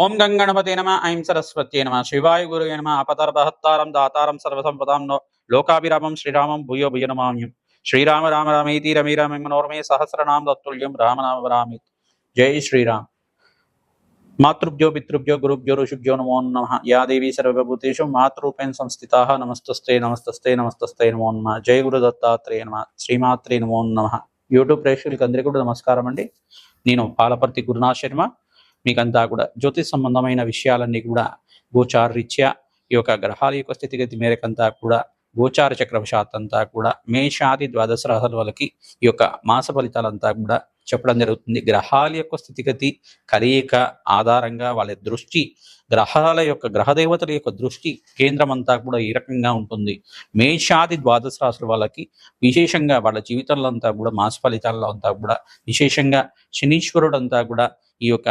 ఓం గంగణపతే నమ ఐం సరస్వతి నమ శివాయ గురు నమ అపతర్భహత్తారం దాతారం సర్వసంపదాం లోకాభిరామం శ్రీరామం భూయో భుజ నమామ్యం. శ్రీరామ రామ రామేతి రమి రామ మనోరమే సహస్రనామ దత్తుల్యం రామనామ రామి జై శ్రీరామ్. మాతృభ్యో పితృభ్యో గురుభ్యో ఋషుభ్యో నమో నమ. యా దేవీ సర్వభూతేషు మాతృపేణ సంస్థితా నమస్తస్తే నమస్తస్తే నమస్తస్తే నమో నమ. జై గురు దత్తాత్రేయ నమ శ్రీమాత్రే నమో నమ. యూట్యూబ్ ప్రేక్షకులకి అందరికీ కూడా నమస్కారం అండి నేను పాలపర్తి గురునాథ్ శర్మ. మీకంతా కూడా జ్యోతిష్ సంబంధమైన విషయాలన్నీ కూడా గోచార రీత్యా ఈ యొక్క గ్రహాల యొక్క స్థితిగతి మేరకంతా కూడా గోచార చక్రవశాత్ అంతా కూడా మేషాది ద్వాదశ రాహుల వాళ్ళకి ఈ యొక్క మాస ఫలితాలంతా కూడా చెప్పడం జరుగుతుంది. గ్రహాల యొక్క స్థితిగతి కలయిక ఆధారంగా వాళ్ళ దృష్టి గ్రహాల యొక్క గ్రహదేవతల యొక్క దృష్టి కేంద్రం అంతా కూడా ఈ రకంగా ఉంటుంది. మేషాది ద్వాదశ రాశుల వాళ్ళకి విశేషంగా వాళ్ళ జీవితంలో అంతా కూడా మాస ఫలితాల్లో అంతా కూడా విశేషంగా శనీశ్వరుడు అంతా కూడా ఈ యొక్క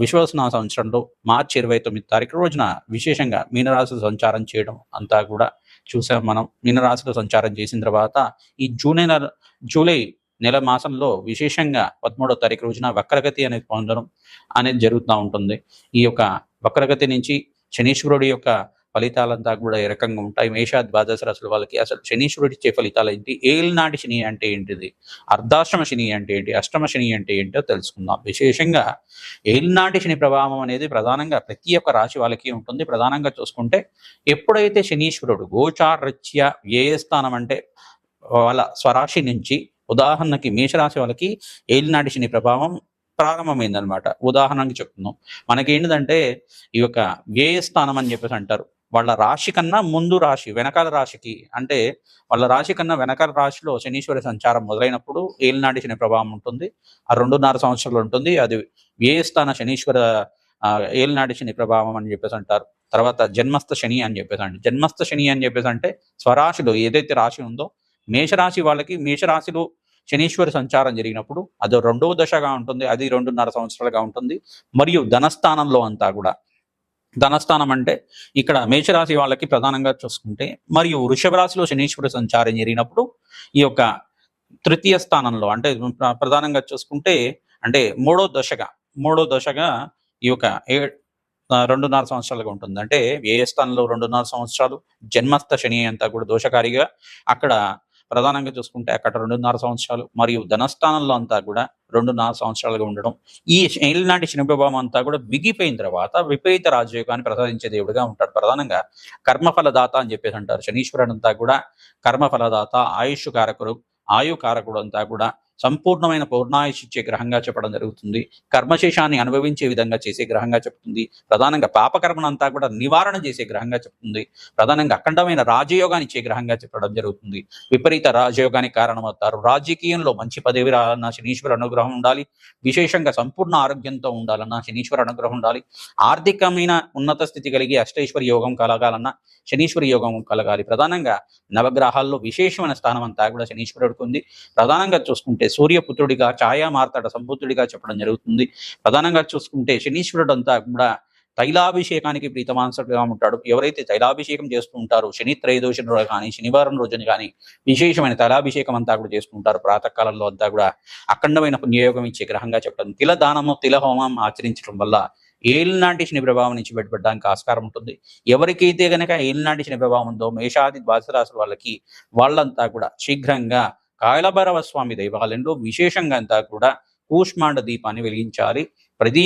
విశ్వసన సంవత్సరంలో మార్చి ఇరవై తొమ్మిది తారీఖు రోజున విశేషంగా మీనరాశులు సంచారం చేయడం అంతా కూడా చూసాం మనం. మీనరాశులు సంచారం చేసిన తర్వాత ఈ జూన్ నెల జూలై నెల మాసంలో విశేషంగా పదమూడో తారీఖు రోజున వక్రగతి అనేది పొందడం అనేది జరుగుతూ ఉంటుంది. ఈ యొక్క వక్రగతి నుంచి శనీశ్వరుడి యొక్క ఫలితాలంతా కూడా ఏ రకంగా ఉంటాయి? మేషాద్ ద్వాదశ రాశుల వాళ్ళకి అసలు శనీశ్వరుడు ఇచ్చే ఫలితాలు ఏంటి? ఏలినాటి శని అంటే ఏంటిది? అర్ధాశ్రమ శని అంటే ఏంటి? అష్టమ శని అంటే ఏంటో తెలుసుకుందాం. విశేషంగా ఏలినాటి శని ప్రభావం అనేది ప్రధానంగా ప్రతి ఒక్క రాశి వాళ్ళకి ఉంటుంది. ప్రధానంగా చూసుకుంటే ఎప్పుడైతే శనీశ్వరుడు గోచారత్య ఏ స్థానం అంటే వాళ్ళ స్వరాశి నుంచి ఉదాహరణకి మేషరాశి వాళ్ళకి ఏలినాటి శని ప్రభావం ప్రారంభమైందనమాట ఉదాహరణకి చెప్తున్నాం. మనకి ఏంటిదంటే ఈ యొక్క వ్యయ స్థానం అని చెప్పేసి అంటారు. వాళ్ళ రాశి కన్నా ముందు రాశి వెనకాల రాశికి అంటే వాళ్ళ రాశి కన్నా వెనకాల రాశిలో శనీశ్వరి సంచారం మొదలైనప్పుడు ఏలినాటి శని ప్రభావం ఉంటుంది. ఆ రెండున్నర సంవత్సరాలు ఉంటుంది. అది ఏ స్థాన శనీశ్వర ఆ, ఏలినాటి శని ప్రభావం అని చెప్పేసి అంటారు. తర్వాత జన్మస్థ శని అని చెప్పేసి అంటే జన్మస్థ శని అని చెప్పేసి అంటే స్వరాశిలో ఏదైతే రాశి ఉందో మేషరాశి వాళ్ళకి మేషరాశిలో శనీశ్వరి సంచారం జరిగినప్పుడు అది రెండవ దశగా ఉంటుంది. అది రెండున్నర సంవత్సరాలుగా ఉంటుంది. మరియు ధనస్థానంలో అంతా కూడా ధనస్థానం అంటే ఇక్కడ మేషరాశి వాళ్ళకి ప్రధానంగా చూసుకుంటే మరియు వృషభ రాశిలో శనీశ్వరి సంచారం జరిగినప్పుడు ఈ యొక్క తృతీయ స్థానంలో అంటే ప్రధానంగా చూసుకుంటే అంటే మూడో దశగా మూడో దశగా ఈ యొక్క ఏ రెండున్నర సంవత్సరాలుగా ఉంటుంది. అంటే ఏ స్థానంలో రెండున్నర సంవత్సరాలు జన్మస్థ శని అంతా కూడా దోషకారిగా అక్కడ ప్రధానంగా చూసుకుంటే అక్కడ రెండున్నర సంవత్సరాలు మరియు ధనస్థానంలో అంతా కూడా రెండున్నర సంవత్సరాలుగా ఉండడం. ఈ ఏలినాటి శనిభావం అంతా కూడా విగిపోయిన తర్వాత విపరీత రాజయోగాన్ని ప్రసాదించే దేవుడిగా ఉంటాడు. ప్రధానంగా కర్మఫలదాత అని చెప్పేసి అంటారు. శనీశ్వరుడు అంతా కూడా కర్మఫలదాత ఆయుష్ కారకుడు ఆయు కారకుడు అంతా కూడా సంపూర్ణమైన పూర్ణాయుషిచ్చే గ్రహంగా చెప్పడం జరుగుతుంది. కర్మశేషాన్ని అనుభవించే విధంగా చేసే గ్రహంగా చెప్తుంది. ప్రధానంగా పాపకర్మనంతా కూడా నివారణ చేసే గ్రహంగా చెప్తుంది. ప్రధానంగా అఖండమైన రాజయోగాన్ని ఇచ్చే గ్రహంగా చెప్పడం జరుగుతుంది. విపరీత రాజయోగానికి కారణమవుతారు. రాజకీయంలో మంచి పదవి రావాలన్నా శనీశ్వర అనుగ్రహం ఉండాలి. విశేషంగా సంపూర్ణ ఆరోగ్యంతో ఉండాలన్నా శనీశ్వర అనుగ్రహం ఉండాలి. ఆర్థికమైన ఉన్నత స్థితి కలిగి అష్టైశ్వరి యోగం కలగాలన్నా శనీశ్వరి యోగం కలగాలి. ప్రధానంగా నవగ్రహాల్లో విశేషమైన స్థానం అంతా కూడా శనీశ్వరుడికి ఉంది. ప్రధానంగా చూసుకుంటే సూర్యపుత్రుడిగా ఛాయా మార్తాడ సంబుద్ధుడిగా చెప్పడం జరుగుతుంది. ప్రధానంగా చూసుకుంటే శనీశ్వరుడు అంతా కూడా తైలాభిషేకానికి ప్రీతమాంసగా ఉంటాడు. ఎవరైతే తైలాభిషేకం చేస్తూ ఉంటారో శని త్రయోదశి రోజు కానీ శనివారం రోజున కానీ విశేషమైన తైలాభిషేకం అంతా కూడా చేసుకుంటారు ప్రాతకాలంలో అంతా కూడా అఖండమైన పుణ్యయోగం ఇచ్చే గ్రహంగా చెప్పడం తిల దానము తిల హోమం ఆచరించడం వల్ల ఏలినాటి శని ప్రభావం నుంచి బయటపడడానికి ఆస్కారం ఉంటుంది. ఎవరికైతే గనక ఏలినాటి శని ప్రభావం ఉందో మేషాది ద్వాదశ రాశుల వాళ్ళకి వాళ్ళంతా కూడా శీఘ్రంగా కాయలభైరవ స్వామి దేవాలయంలో విశేషంగా అంతా కూడా కూష్మాండ దీపాన్ని వెలిగించాలి. ప్రతి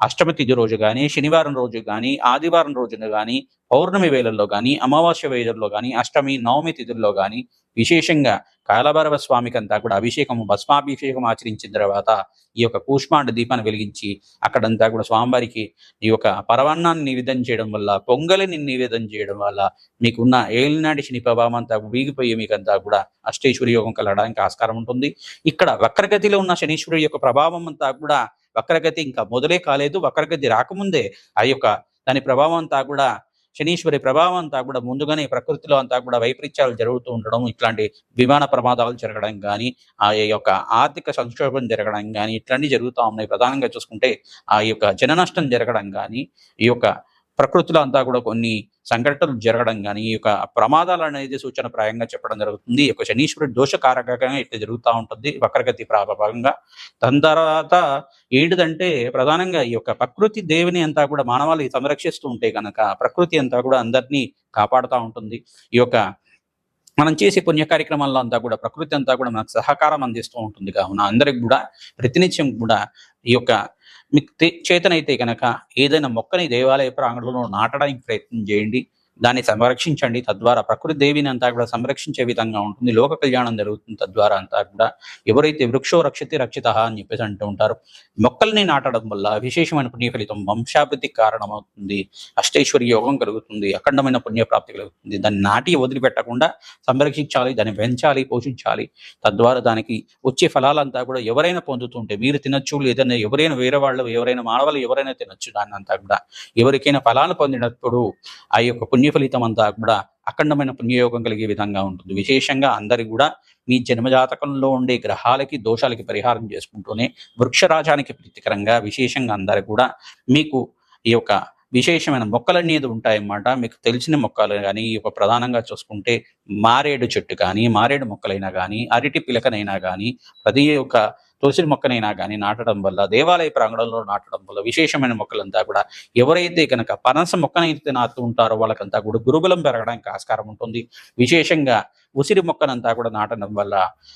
అష్టమి తిథి రోజు కానీ శనివారం రోజు కానీ ఆదివారం రోజున కానీ పౌర్ణమి వేళల్లో కానీ అమావాస్య వేళల్లో కానీ అష్టమి నవమి తిథుల్లో కానీ విశేషంగా కాలభైరవ స్వామికి అంతా కూడా అభిషేకము భస్మాభిషేకం ఆచరించిన తర్వాత ఈ యొక్క కూష్మాండ దీపాన్ని వెలిగించి అక్కడంతా కూడా స్వామివారికి ఈ యొక్క పరవన్నాన్ని నివేదన చేయడం వల్ల పొంగలిని నివేదన చేయడం వల్ల మీకున్న ఏలినాటి శని ప్రభావం అంతా వీగిపోయి మీకంతా కూడా అష్టేశ్వరి యోగం కలగడానికి ఆస్కారం ఉంటుంది. ఇక్కడ వక్రగతిలో ఉన్న శనీశ్వరుడి యొక్క ప్రభావం అంతా కూడా వక్రగతి ఇంకా మొదలే కాలేదు. వక్రగతి రాకముందే ఆ యొక్క దాని ప్రభావం అంతా కూడా శనీశ్వరి ప్రభావం అంతా కూడా ముందుగానే ప్రకృతిలో అంతా కూడా వైపరీత్యాలు జరుగుతూ ఉండడం ఇట్లాంటి విమాన ప్రమాదాలు జరగడం కానీ ఆ యొక్క ఆర్థిక సంక్షోభం జరగడం కానీ ఇట్లాంటివి జరుగుతూ ఉన్నాయి. ప్రధానంగా చూసుకుంటే ఆ యొక్క జన నష్టం జరగడం కానీ ఈ యొక్క ప్రకృతిలో అంతా కూడా కొన్ని సంఘటనలు జరగడం కానీ ఈ యొక్క ప్రమాదాలు అనేది సూచన ప్రాయంగా చెప్పడం జరుగుతుంది. ఈ యొక్క శనీశ్వరుడు దోషకారకంగా ఇట్లా జరుగుతూ ఉంటుంది. వక్రగతి ప్రాభాగంగా దాని తర్వాత ఏంటిదంటే ప్రధానంగా ఈ యొక్క ప్రకృతి దేవిని అంతా కూడా మానవాళి సంరక్షిస్తూ ఉంటే కనుక ప్రకృతి అంతా కూడా అందరినీ కాపాడుతూ ఉంటుంది. ఈ యొక్క మనం చేసే పుణ్య కార్యక్రమాల్లో అంతా కూడా ప్రకృతి అంతా కూడా మనకు సహకారం అందిస్తూ ఉంటుంది. కావున అందరికి కూడా ప్రతినిత్యం కూడా ఈ యొక్క మీకు చేతనైతే కనుక ఏదైనా మొక్కని దేవాలయ ప్రాంగణంలో నాటడానికి ప్రయత్నం చేయండి. దాన్ని సంరక్షించండి. తద్వారా ప్రకృతి దేవిని అంతా కూడా సంరక్షించే విధంగా ఉంటుంది. లోక కళ్యాణం జరుగుతుంది. తద్వారా అంతా కూడా ఎవరైతే వృక్షో రక్షతి రక్షిత అని చెప్పేసి అంటూ ఉంటారు. మొక్కల్ని నాటడం వల్ల విశేషమైన పుణ్య ఫలితం వంశాభివృద్ధికి కారణమవుతుంది. అష్టైశ్వర్య యోగం కలుగుతుంది. అఖండమైన పుణ్యప్రాప్తి కలుగుతుంది. దాన్ని నాటి వదిలిపెట్టకుండా సంరక్షించాలి. దాన్ని పెంచాలి పోషించాలి. తద్వారా దానికి వచ్చే ఫలాలంతా కూడా ఎవరైనా పొందుతుంటే మీరు తినచ్చు లేదన్నా ఎవరైనా వేరే వాళ్ళు ఎవరైనా మానవాళ్ళు ఎవరైనా తినొచ్చు. దాన్ని అంతా కూడా ఎవరికైనా ఫలాలు పొందినప్పుడు ఆ యొక్క పుణ్య ఫలితం అంతా కూడా అఖండమైన పుణ్యయోగం కలిగే విధంగా ఉంటుంది. విశేషంగా అందరి కూడా మీ జన్మజాతకంలో ఉండే గ్రహాలకి దోషాలకి పరిహారం చేసుకుంటూనే వృక్షరాజానికి ప్రీతికరంగా విశేషంగా అందరు కూడా మీకు ఈ యొక్క విశేషమైన మొక్కలు అనేది ఉంటాయన్నమాట. మీకు తెలిసిన మొక్కలు కానీ ఈ యొక్క ప్రధానంగా చూసుకుంటే మారేడు చెట్టు కానీ మారేడు మొక్కలైనా కానీ అరటి పిలకనైనా కానీ ప్రతి ఒక్క తులసి మొక్కనైనా కానీ నాటడం వల్ల దేవాలయ ప్రాంగణంలో నాటడం వల్ల విశేషమైన మొక్కలంతా కూడా ఎవరైతే కనుక పనస మొక్కనైతే నాటుతూ ఉంటారో వాళ్ళకంతా కూడా గురుబలం పెరగడానికి ఆస్కారం ఉంటుంది. విశేషంగా ఉసిరి మొక్కనంతా కూడా నాటడం వల్ల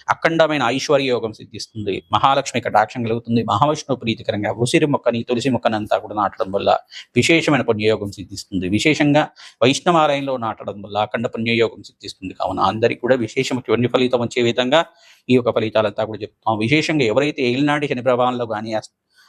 అఖండమైన ఐశ్వర్య యోగం సిద్ధిస్తుంది. మహాలక్ష్మి కటాక్షం కలుగుతుంది. మహావిష్ణువు ప్రీతికరంగా ఉసిరి మొక్కని తులసి మొక్కనంతా కూడా నాటడం వల్ల విశేషమైన పుణ్యయోగం సిద్ధిస్తుంది. విశేషంగా వైష్ణవాలయంలో నాటడం వల్ల అఖండ పుణ్యయోగం సిద్ధిస్తుంది. కావున అందరికీ కూడా విశేషమైన ఫలితం వచ్చే విధంగా ఈ యొక్క ఫలితాలంతా కూడా చెప్తాం విశేషంగా ఎవరైతే ఏలినాటి శని ప్రభావంలో కానీ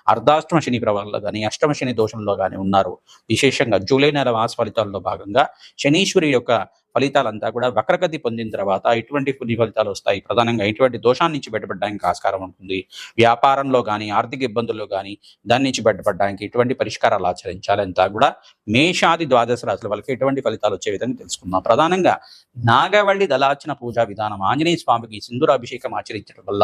అర్ధాష్టమ శని ప్రభావంలో కానీ అష్టమ శని దోషంలో కానీ ఉన్నారు విశేషంగా జూలై నెల మాస ఫలితాల్లో భాగంగా శనీశ్వరి యొక్క ఫలితాలంతా కూడా వక్రగతి పొందిన తర్వాత ఎటువంటి పుణ్య ఫలితాలు వస్తాయి. ప్రధానంగా ఎటువంటి దోషాన్నించి నుంచి బయటపడడానికి ఆస్కారం ఉంటుంది. వ్యాపారంలో కానీ ఆర్థిక ఇబ్బందుల్లో కానీ దాని నుంచి బయటపడడానికి ఎటువంటి పరిష్కారాలు ఆచరించాలంతా కూడా మేషాది ద్వాదశ రాశుల వాళ్ళకి ఎటువంటి ఫలితాలు వచ్చే విధంగా తెలుసుకుందాం. ప్రధానంగా నాగవల్లి దళార్చన పూజా విధానం ఆంజనేయ స్వామికి సింధురాభిషేకం ఆచరించడం వల్ల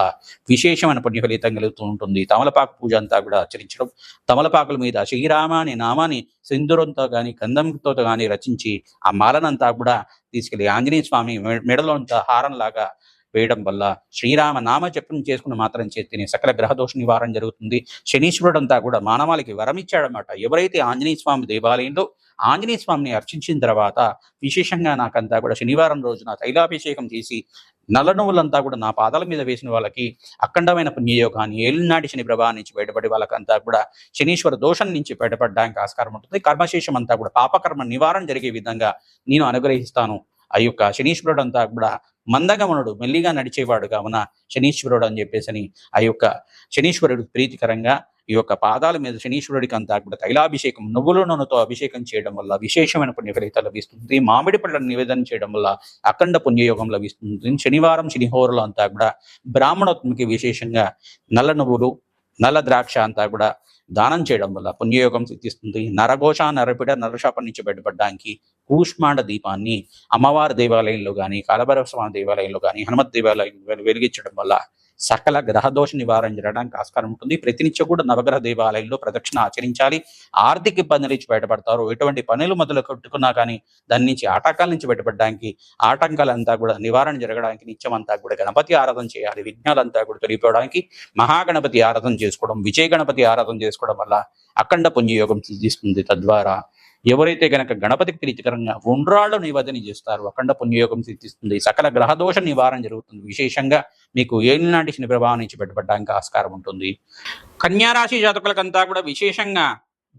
విశేషమైన పుణ్య ఫలితం కలుగుతూ ఉంటుంది. తమలపాకు పూజ అంతా కూడా ఆచరించడం తమలపాకుల మీద శ్రీరామ అనే నామాన్ని సింధురంతో కానీ గంధంతో కానీ రచించి ఆ మాలనంతా కూడా తీసుకెళ్ళి ఆంజనేయ స్వామి మెడలో హారం లాగా వేయడం వల్ల శ్రీరామ నామ జపం చేసుకుని మాత్రం చేతిని సకల గ్రహదోష నివారణ జరుగుతుంది. శనీశ్వరుడు అంతా కూడా మానవాళికి వరమిచ్చాడనమాట ఎవరైతే ఆంజనేయ స్వామి దేవాలయంలో ఆంజనేయ స్వామిని అర్చించిన తర్వాత విశేషంగా నాకంతా కూడా శనివారం రోజున తైలాభిషేకం చేసి నల్ల నువ్వులంతా కూడా నా పాదాల మీద వేసిన వాళ్ళకి అఖండమైన పుణ్యయోగాన్ని ఏలినాటి శని ప్రభావం నుంచి బయటపడి వాళ్ళకంతా కూడా శనీశ్వర దోషం నుంచి బయటపడడానికి ఆస్కారం ఉంటుంది. కర్మశేషం అంతా కూడా పాపకర్మ నివారణ జరిగే విధంగా నేను అనుగ్రహిస్తాను. ఆ యొక్క శనీశ్వరుడు అంతా కూడా మందగమనుడు మెల్లిగా నడిచేవాడు కావున శనీశ్వరుడు అని చెప్పేసి ఆ యొక్క శనీశ్వరుడు ప్రీతికరంగా ఈ యొక్క పాదాల మీద శనీశ్వరుడికి అంతా కూడా తైలాభిషేకం నువ్వుల నూనెతో అభిషేకం చేయడం వల్ల విశేషమైన పుణ్య ఫలితాలు లభిస్తుంది. మామిడి పళ్ళను నివేదన చేయడం వల్ల అఖండ పుణ్యయోగం లభిస్తుంది. శనివారం శనిహోరులు అంతా కూడా బ్రాహ్మణోత్మకి విశేషంగా నల్ల నువ్వులు నల్ల ద్రాక్ష అంతా కూడా దానం చేయడం వల్ల పుణ్యయోగం సిద్ధిస్తుంది. నరఘోష నరపిడ నరశాపం నుంచి బయటపడడానికి కూష్మాండ దీపాన్ని అమ్మవారి దేవాలయంలో కానీ కాలభైరవ స్వామి దేవాలయంలో కానీ హనుమత్ దేవాలయం వెలిగించడం వల్ల సకల గ్రహదోష నివారణ జరగడానికి ఆస్కారం ఉంటుంది. ప్రతినిత్యం కూడా నవగ్రహ దేవాలయంలో ప్రదక్షిణ ఆచరించాలి. ఆర్థిక ఇబ్బంది నుంచి బయటపడతారు. ఎటువంటి పనులు మొదలు కట్టుకున్నా కానీ దాని నుంచి ఆటంకాల నుంచి బయటపడడానికి ఆటంకాలంతా కూడా నివారణ జరగడానికి నిత్యం అంతా కూడా గణపతి ఆరాధన చేయాలి. విఘ్నాలంతా కూడా తొలగిపోవడానికి మహాగణపతి ఆరాధన చేసుకోవడం విజయ గణపతి ఆరాధన చేసుకోవడం వల్ల అఖండ పుణ్యయోగం సిద్ధిస్తుంది తద్వారా. ఎవరైతే గనక గణపతికి ప్రీతికరంగా ఉండ్రాళ్ళు నివేదన చేస్తారు అఖండ పుణ్యయోగం సిద్ధిస్తుంది. సకల గ్రహదోష నివారణ జరుగుతుంది. విశేషంగా మీకు ఏలినాటి శని ప్రభావం నుంచి పెట్టబడ్డానికి ఆస్కారం ఉంటుంది. కన్యారాశి జాతకులకంతా కూడా విశేషంగా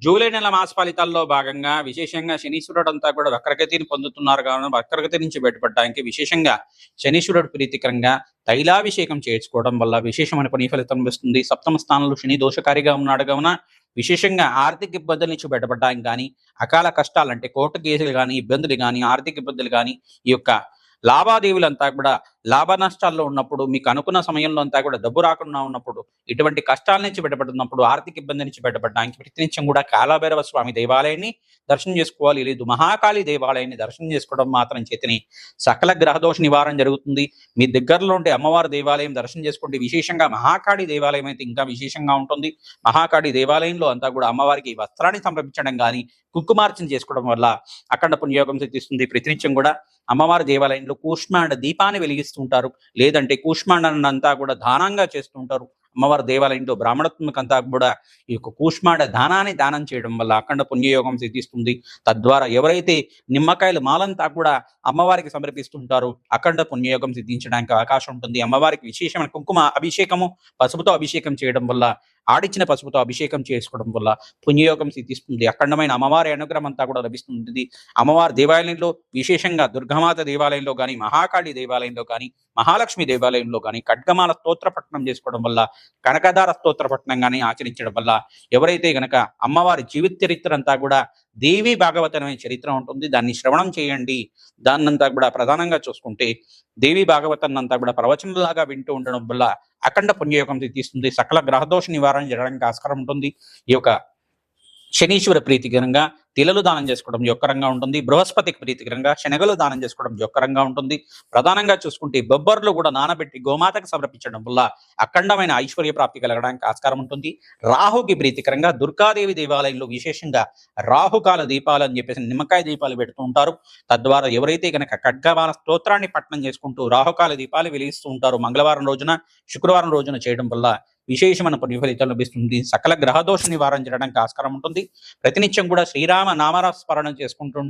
జూలై నెల మాస ఫలితాల్లో భాగంగా విశేషంగా శనీశ్వరుడు అంతా కూడా వక్రగతిని పొందుతున్నారు కావున వక్రగతి నుంచి బయటపడడానికి విశేషంగా శనీశ్వరుడు ప్రీతికరంగా తైలాభిషేకం చేసుకోవడం వల్ల విశేషమైన పని ఫలితం వస్తుంది సప్తమ స్థానంలో శని దోషకారిగా ఉన్నాడు కావున విశేషంగా ఆర్థిక ఇబ్బందుల నుంచి బయటపడడానికి కానీ అకాల కష్టాలు అంటే కోర్టు కేసులు కానీ ఇబ్బందులు కానీ ఆర్థిక ఇబ్బందులు కానీ ఈ యొక్క లావాదేవీలంతా కూడా లాభ నష్టాల్లో ఉన్నప్పుడు మీకు అనుకున్న సమయంలో అంతా కూడా డబ్బు రాకుండా ఉన్నప్పుడు ఇటువంటి కష్టాల నుంచి బయటపడుతున్నప్పుడు ఆర్థిక ఇబ్బంది నుంచి బయటపడడానికి ప్రతినిత్యం కూడా కాలభైరవ స్వామి దేవాలయాన్ని దర్శనం చేసుకోవాలి. లేదు మహాకాళి దేవాలయాన్ని దర్శనం చేసుకోవడం మాత్రం చేతిని సకల గ్రహదోష నివారణ జరుగుతుంది. మీ దగ్గరలో ఉండే అమ్మవారి దేవాలయం దర్శనం చేసుకుంటే విశేషంగా మహాకాళి దేవాలయం అయితే ఇంకా విశేషంగా ఉంటుంది. మహాకాళి దేవాలయంలో అంతా కూడా అమ్మవారికి వస్త్రాన్ని సమర్పించడం కానీ కుక్కుమార్చన చేసుకోవడం వల్ల అఖండ పుణ్యోగం సిద్ధిస్తుంది. ప్రతినిత్యం కూడా అమ్మవారి దేవాలయంలో కూష్మాండ దీపాన్ని వెలిగిస్తుంది ఉంటారు లేదంటే కూష్మాండాన్ని కూడా దానంగా చేస్తుంటారు. అమ్మవారి దేవాలయంలో బ్రాహ్మణత్మకంతా కూడా ఈ యొక్క కూష్మాండ దానాన్ని దానం చేయడం వల్ల అఖండ పుణ్యయోగం సిద్ధిస్తుంది. తద్వారా ఎవరైతే నిమ్మకాయల మాలంతా కూడా అమ్మవారికి సమర్పిస్తుంటారో అఖండ పుణ్యయోగం సిద్ధించడానికి అవకాశం ఉంటుంది. అమ్మవారికి విశేషమైన కుంకుమ అభిషేకము పసుపుతో అభిషేకం చేయడం వల్ల ఆడిచ్చిన పసుపుతో అభిషేకం చేసుకోవడం వల్ల పుణ్యయోగం సిద్ధిస్తుంది. అఖండమైన అమ్మవారి అనుగ్రహం అంతా కూడా లభిస్తుంది అమ్మవారి దేవాలయంలో విశేషంగా దుర్గామాత దేవాలయంలో కానీ మహాకాళి దేవాలయంలో కానీ మహాలక్ష్మి దేవాలయంలో కానీ ఖడ్గమాల స్తోత్ర పఠనం చేసుకోవడం వల్ల కనకదార స్తోత్ర పఠనం కానీ ఆచరించడం వల్ల ఎవరైతే గనక అమ్మవారి జీవిత చరిత్ర అంతా కూడా దేవి భాగవతమైన చరిత్ర ఉంటుంది. దాన్ని శ్రవణం చేయండి. దాన్నంతా కూడా ప్రధానంగా చూసుకుంటే దేవి భాగవతాన్ని అంతా కూడా ప్రవచనలాగా వింటూ ఉండడం వల్ల అఖండ పుణ్యయోగం తీస్తుంది. సకల గ్రహదోష నివారణ జరగడానికి ఆస్కారం ఉంటుంది. ఈ యొక్క శనీశ్వర ప్రీతికరంగా తిలలు దానం చేసుకోవడం యొక్కరంగా ఉంటుంది. బృహస్పతికి ప్రీతికరంగా శనగలు దానం చేసుకోవడం యొక్కరంగా ఉంటుంది. ప్రధానంగా చూసుకుంటే బొబ్బర్లు కూడా నానబెట్టి గోమాతకు సమర్పించడం వల్ల అఖండమైన ఐశ్వర్య ప్రాప్తి కలగడానికి ఆస్కారం ఉంటుంది. రాహుకి ప్రీతికరంగా దుర్గాదేవి దేవాలయంలో విశేషంగా రాహుకాల దీపాలు అని చెప్పేసి నిమ్మకాయ దీపాలు పెడుతూ ఉంటారు. తద్వారా ఎవరైతే కనుక ఖడ్గవాన స్తోత్రాన్ని పట్టణం చేసుకుంటూ రాహుకాల దీపాలు వెలిగిస్తూ ఉంటారు మంగళవారం రోజున శుక్రవారం రోజున చేయడం వల్ల విశేషమైన పుణ్య లభిస్తుంది. సకల గ్రహదోష నివారణ చేయడానికి ఆస్కారం ఉంటుంది. ప్రతినిత్యం కూడా శ్రీరామ నామర స్మరణం చేసుకుంటూ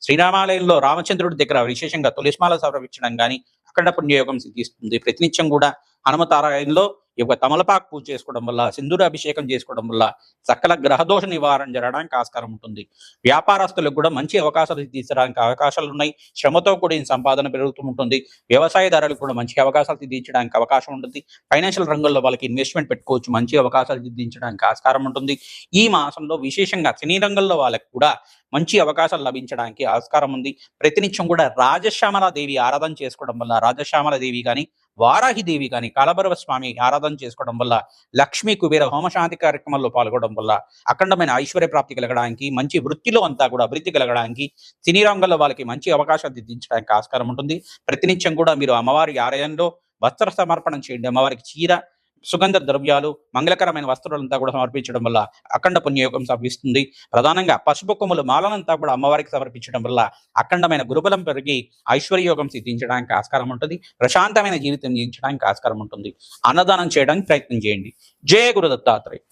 శ్రీరామాలయంలో రామచంద్రుడి దగ్గర విశేషంగా తులసిమాల సమర్పించడం కానీ అక్కడ పుణ్యయోగం సిద్ధిస్తుంది. ప్రతినిత్యం కూడా హనుమతారాయంలో ఈ యొక్క తమలపాకు పూజ చేసుకోవడం వల్ల సింధూర అభిషేకం చేసుకోవడం వల్ల సకల గ్రహదోష నివారణ జరగడానికి ఆస్కారం ఉంటుంది. వ్యాపారస్తులకు కూడా మంచి అవకాశాలు తీర్చడానికి అవకాశాలు ఉన్నాయి. శ్రమతో కూడిన సంపాదన పెరుగుతూ ఉంటుంది. వ్యవసాయదారులకు కూడా మంచి అవకాశాలు తీర్చడానికి అవకాశం ఉంటుంది. ఫైనాన్షియల్ రంగంలో వాళ్ళకి ఇన్వెస్ట్మెంట్ పెట్టుకోవచ్చు. మంచి అవకాశాలు సిద్ధించడానికి ఆస్కారం ఉంటుంది. ఈ మాసంలో విశేషంగా సినీ రంగంలో వాళ్ళకి కూడా మంచి అవకాశాలు లభించడానికి ఆస్కారం ఉంది. ప్రతినిత్యం కూడా రాజశ్యామల దేవి ఆరాధన చేసుకోవడం వల్ల రాజశ్యామల దేవి కానీ వారాహి దేవి కానీ కాలభైరవ స్వామి ఆరాధన చేసుకోవడం వల్ల లక్ష్మీ కుబేర హోమశాంతి కార్యక్రమంలో పాల్గొనడం వల్ల అఖండమైన ఐశ్వర్య ప్రాప్తి కలగడానికి మంచి వృత్తిలో అంతా కూడా అభివృద్ధి కలగడానికి సినీ రంగంలో వాళ్ళకి మంచి అవకాశం దిద్దించడానికి ఆస్కారం ఉంటుంది. ప్రతినిత్యం కూడా మీరు అమ్మవారి ఆలయంలో వస్త్ర సమర్పణం చేయండి. అమ్మవారికి చీర సుగంధ ద్రవ్యాలు మంగళకరమైన వస్త్రాలంతా కూడా సమర్పించడం వల్ల అఖండ పుణ్యయోగం లభిస్తుంది ప్రధానంగా పసుపు కొమ్ములు మాలనంతా కూడా అమ్మవారికి సమర్పించడం వల్ల అఖండమైన గురుబలం పెరిగి ఐశ్వర్యయోగం సిద్ధించడానికి ఆస్కారం ఉంటుంది. ప్రశాంతమైన జీవితం జీవించడానికి ఆస్కారం ఉంటుంది. అన్నదానం చేయడానికి ప్రయత్నం చేయండి. జయ గురు దత్తాత్రేయ